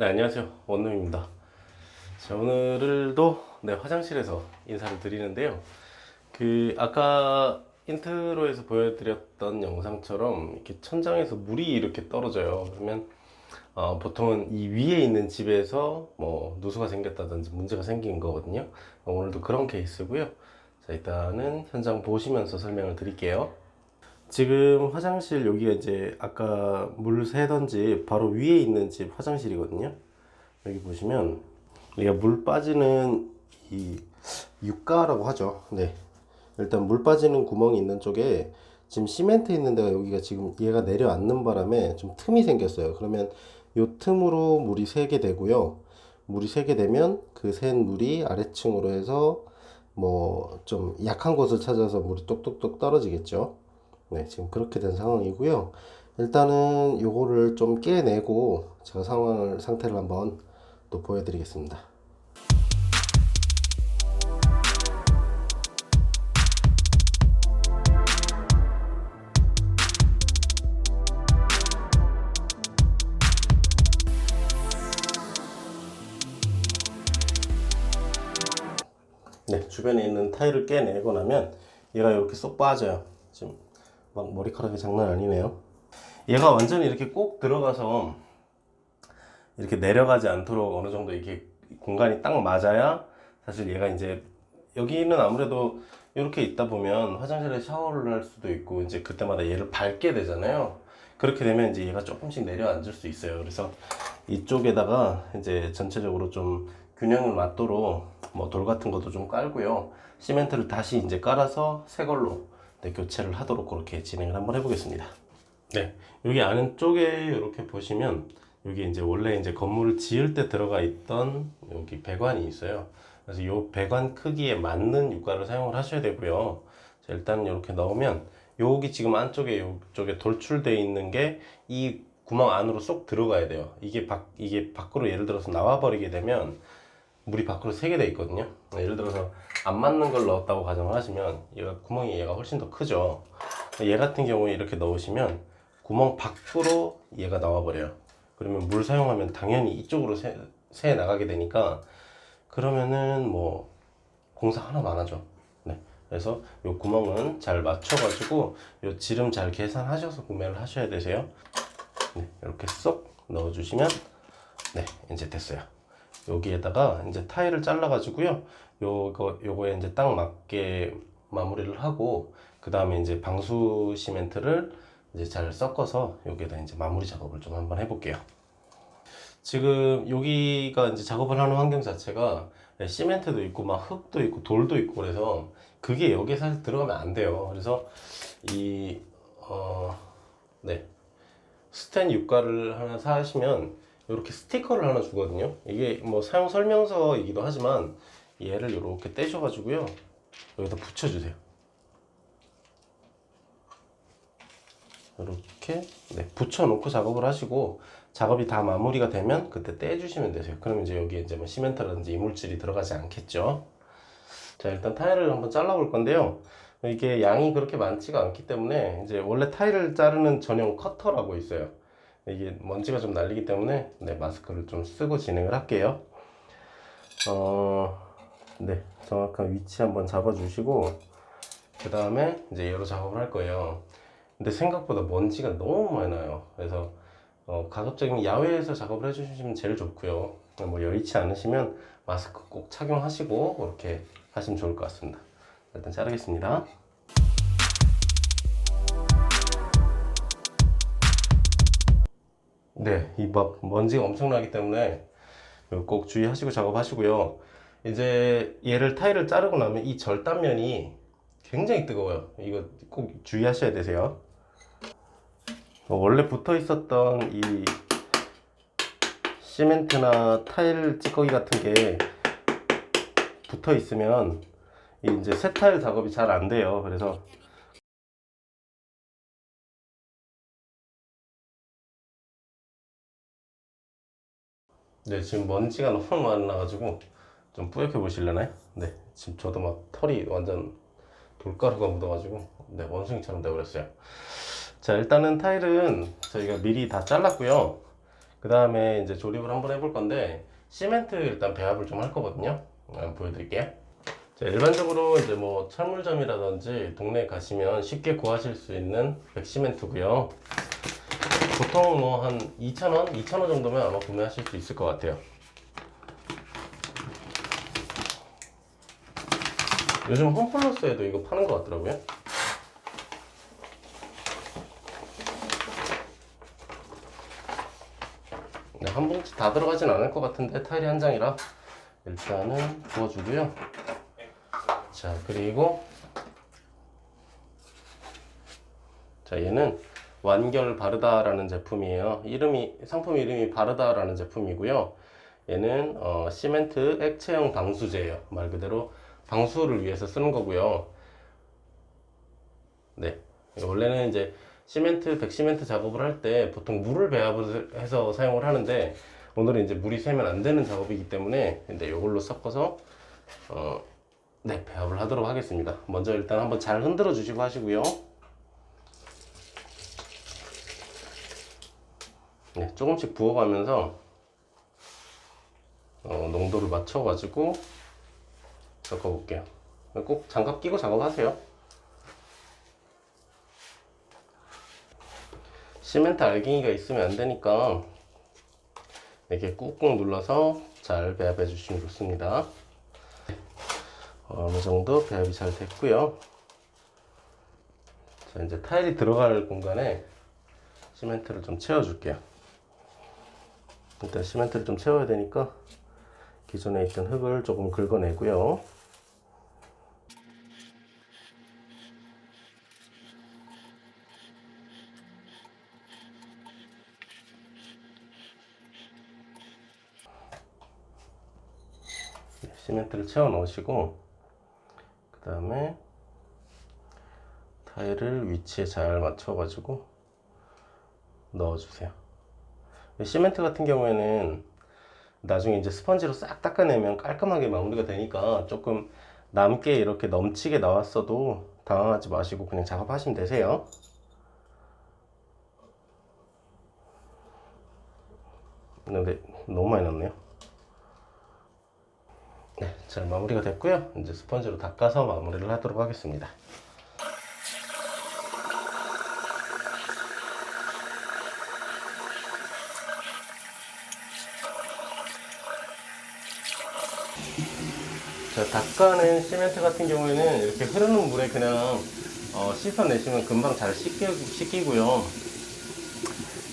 네 안녕하세요. 원룸입니다. 자 오늘도 네 화장실에서 인사를 드리는데요. 그 아까 인트로에서 보여드렸던 영상처럼 이렇게 천장에서 물이 이렇게 떨어져요. 그러면 어, 보통은 이 위에 있는 집에서 뭐 누수가 생겼다든지 문제가 생긴 거거든요 오늘도 그런 케이스고요 자 일단은 현장 보시면서 설명을 드릴게요 지금 화장실 여기가 이제 아까 물 새던 집 바로 위에 있는 집 화장실이거든요. 여기 보시면 여기가 물 빠지는 이 육가라고 하죠. 네. 일단 물 빠지는 구멍이 있는 쪽에 지금 시멘트 있는 데가 여기가 지금 얘가 내려앉는 바람에 좀 틈이 생겼어요. 그러면 요 틈으로 물이 새게 되고요. 물이 새게 되면 그 샌 물이 아래층으로 해서 뭐 좀 약한 곳을 찾아서 물이 똑똑똑 떨어지겠죠. 네, 지금 그렇게 된 상황이고요. 일단은 요거를 좀 깨내고 제가 상황을 상태를 한번 또 보여드리겠습니다. 주변에 있는 타일을 깨내고 나면 얘가 이렇게 쏙 빠져요. 지금 막 머리카락이 장난 아니네요. 얘가 완전히 이렇게 꼭 들어가서 이렇게 내려가지 않도록 어느 정도 이렇게 공간이 딱 맞아야 사실 얘가 이제 여기는 아무래도 이렇게 있다 보면 화장실에 샤워를 할 수도 있고 이제 그때마다 얘를 밟게 되잖아요. 그렇게 되면 이제 얘가 조금씩 내려앉을 수 있어요. 그래서 이쪽에다가 이제 전체적으로 좀 균형을 맞도록 뭐 돌 같은 것도 좀 깔고요. 시멘트를 다시 이제 깔아서 새 걸로 네, 교체를 하도록 그렇게 진행을 한번 해보겠습니다. 네, 여기 안쪽에 이렇게 보시면 여기 이제 원래 이제 건물을 지을 때 들어가 있던 여기 배관이 있어요. 그래서 이 배관 크기에 맞는 유가를 사용을 하셔야 되고요. 자, 일단 이렇게 넣으면 여기 지금 안쪽에 이쪽에 돌출되어 있는 게 이 구멍 안으로 쏙 들어가야 돼요. 이게 밖 이게 밖으로 예를 들어서 나와 버리게 되면 물이 밖으로 새게 돼 있거든요. 예를 들어서 안 맞는 걸 넣었다고 가정을 하시면 얘가 구멍이 얘가 훨씬 더 크죠. 얘 같은 경우에 이렇게 넣으시면 구멍 밖으로 얘가 나와 버려요. 그러면 물 사용하면 당연히 이쪽으로 새, 새 나가게 되니까 그러면은 뭐 공사 하나 많아져. 네. 그래서 요 구멍은 잘 맞춰 가지고 요 지름 잘 계산하셔서 구매를 하셔야 되세요. 네, 이렇게 쏙 넣어 주시면 네 이제 됐어요. 여기에다가 이제 타일을 잘라 가지고요. 요거 요거에 이제 딱 맞게 마무리를 하고 그 다음에 이제 방수 시멘트를 이제 잘 섞어서 여기에다 이제 마무리 작업을 좀 한번 해볼게요. 지금 여기가 이제 작업을 하는 환경 자체가 시멘트도 있고 막 흙도 있고 돌도 있고 그래서 그게 여기에 사실 들어가면 안 돼요. 그래서 이 어, 네. 스텐 유가를 하나 사시면 이렇게 스티커를 하나 주거든요. 이게 뭐 사용 설명서이기도 하지만 얘를 이렇게 떼셔가지고요. 여기다 붙여주세요. 이렇게 네, 붙여놓고 작업을 하시고 작업이 다 마무리가 되면 그때 떼주시면 되세요. 그러면 이제 여기에 이제 뭐 시멘트라든지 이물질이 들어가지 않겠죠. 자 일단 타일을 한번 잘라볼 건데요. 이게 양이 그렇게 많지가 않기 때문에 이제 원래 타일을 자르는 전용 커터라고 있어요. 이게 먼지가 좀 날리기 때문에 네, 마스크를 좀 쓰고 진행을 할게요. 어, 네, 정확한 위치 한번 잡아 주시고 그 다음에 이제 여러 작업을 할 거예요. 근데 생각보다 먼지가 너무 많이 나요. 그래서 어, 가급적이면 야외에서 작업을 해주시면 제일 좋고요. 뭐 여의치 않으시면 마스크 꼭 착용하시고 그렇게 하시면 좋을 것 같습니다. 일단 자르겠습니다. 네, 이 막 먼지가 엄청나기 때문에 꼭 주의하시고 작업하시고요. 이제 얘를 타일을 자르고 나면 이 절단면이 굉장히 뜨거워요. 이거 꼭 주의하셔야 되세요. 어, 원래 붙어 있었던 이 시멘트나 타일 찌꺼기 같은 게 붙어 있으면 이 이제 새 타일 작업이 잘 안 돼요. 그래서 네, 지금 먼지가 너무 많아가지고 좀 뿌옇게 보실려나요? 네, 지금 저도 막 털이 완전 돌가루가 묻어가지고 네, 원숭이처럼 돼버렸어요. 자, 일단은 타일은 저희가 미리 다 잘랐고요. 그 다음에 이제 조립을 한번 해볼 건데 시멘트 일단 배합을 좀 할 거거든요. 한번 보여드릴게요. 자, 일반적으로 이제 뭐 철물점이라든지 동네 가시면 쉽게 구하실 수 있는 백시멘트고요. 보통 뭐 한 2,000원, 2,000원 정도면 아마 구매하실 수 있을 것 같아요. 요즘 홈플러스에도 이거 파는 것 같더라고요. 네, 한 봉지 다 들어가진 않을 것 같은데 타일이 한 장이라 일단은 부어주고요. 자 그리고 자 얘는 완결 바르다라는 제품이에요. 이름이 상품 이름이 바르다라는 제품이고요. 얘는 어, 시멘트 액체형 방수제예요. 말 그대로 방수를 위해서 쓰는 거고요. 네. 원래는 이제 시멘트, 백시멘트 작업을 할 때 보통 물을 배합을 해서 사용을 하는데 오늘은 이제 물이 새면 안 되는 작업이기 때문에 근데 이걸로 섞어서 어, 네, 배합을 하도록 하겠습니다. 먼저 일단 한번 잘 흔들어 주시고 하시고요. 네, 조금씩 부어가면서 어, 농도를 맞춰가지고 섞어볼게요. 꼭 장갑 끼고 작업하세요. 시멘트 알갱이가 있으면 안 되니까 이렇게 꾹꾹 눌러서 잘 배합해 주시면 좋습니다. 어느 정도 배합이 잘 됐고요. 자, 이제 타일이 들어갈 공간에 시멘트를 좀 채워줄게요. 일단 시멘트를 좀 채워야 되니까 기존에 있던 흙을 조금 긁어내고요. 네, 시멘트를 채워 넣으시고 그 다음에 타일을 위치에 잘 맞춰 가지고 넣어주세요 시멘트 같은 경우에는 나중에 이제 스펀지로 싹 닦아내면 깔끔하게 마무리가 되니까 조금 남게 이렇게 넘치게 나왔어도 당황하지 마시고 그냥 작업하시면 되세요 근데 너무 많이 났네요 네, 잘 마무리가 됐고요. 이제 스펀지로 닦아서 마무리를 하도록 하겠습니다. 자, 닦아낸 시멘트 같은 경우에는 이렇게 흐르는 물에 그냥 어, 씻어내시면 금방 잘 씻기, 씻기고요.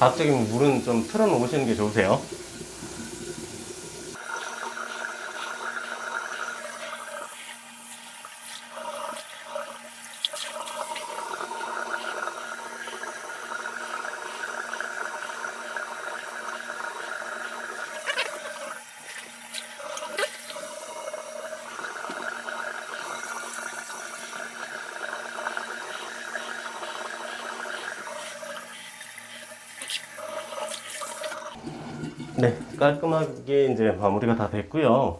가급적이면 물은 좀 틀어 놓으시는 게 좋으세요. 네, 깔끔하게 이제 마무리가 다 됐고요.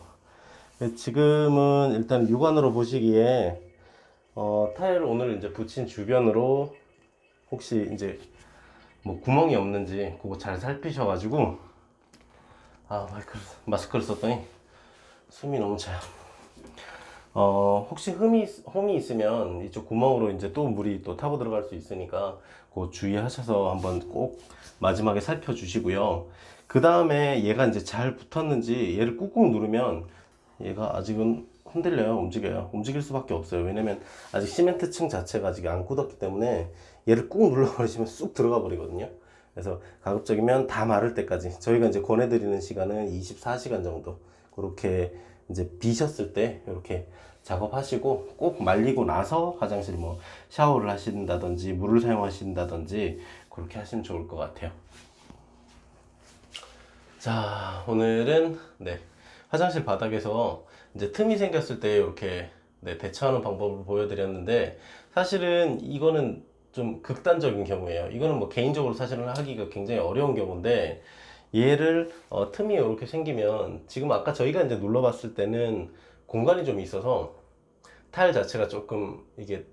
네, 지금은 일단 육안으로 보시기에 어, 타일 오늘 이제 붙인 주변으로 혹시 이제 뭐 구멍이 없는지 그거 잘 살피셔가지고 아 마이크를, 마스크를 썼더니 숨이 너무 차요. 어, 혹시 흠이, 홈이 있으면 이쪽 구멍으로 이제 또 물이 또 타고 들어갈 수 있으니까 그거 주의하셔서 한번 꼭 마지막에 살펴주시고요. 그 다음에 얘가 이제 잘 붙었는지 얘를 꾹꾹 누르면 얘가 아직은 흔들려요. 움직여요. 움직일 수밖에 없어요. 왜냐면 아직 시멘트 층 자체가 아직 안 굳었기 때문에 얘를 꾹 눌러버리시면 쑥 들어가 버리거든요. 그래서 가급적이면 다 마를 때까지 저희가 이제 권해드리는 시간은 24시간 정도 그렇게 이제 비셨을 때 이렇게 작업하시고 꼭 말리고 나서 화장실 뭐 샤워를 하신다든지 물을 사용하신다든지 그렇게 하시면 좋을 것 같아요. 자, 오늘은 네 화장실 바닥에서 이제 틈이 생겼을 때 이렇게 네, 대처하는 방법을 보여드렸는데 사실은 이거는 좀 극단적인 경우예요. 이거는 뭐 개인적으로 사실은 하기가 굉장히 어려운 경우인데 얘를 어, 틈이 이렇게 생기면 지금 아까 저희가 이제 눌러 봤을 때는 공간이 좀 있어서 타일 자체가 조금 이게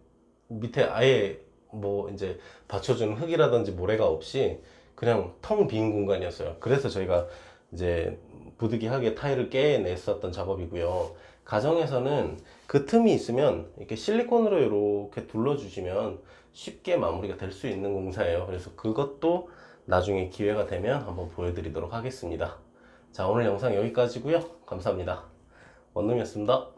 밑에 아예 뭐 이제 받쳐주는 흙이라든지 모래가 없이 그냥 텅 빈 공간이었어요. 그래서 저희가 이제 부득이하게 타일을 깨냈었던 작업이고요. 가정에서는 그 틈이 있으면 이렇게 실리콘으로 이렇게 둘러주시면 쉽게 마무리가 될 수 있는 공사예요. 그래서 그것도 나중에 기회가 되면 한번 보여드리도록 하겠습니다. 자, 오늘 영상 여기까지고요. 감사합니다. 원룸이었습니다.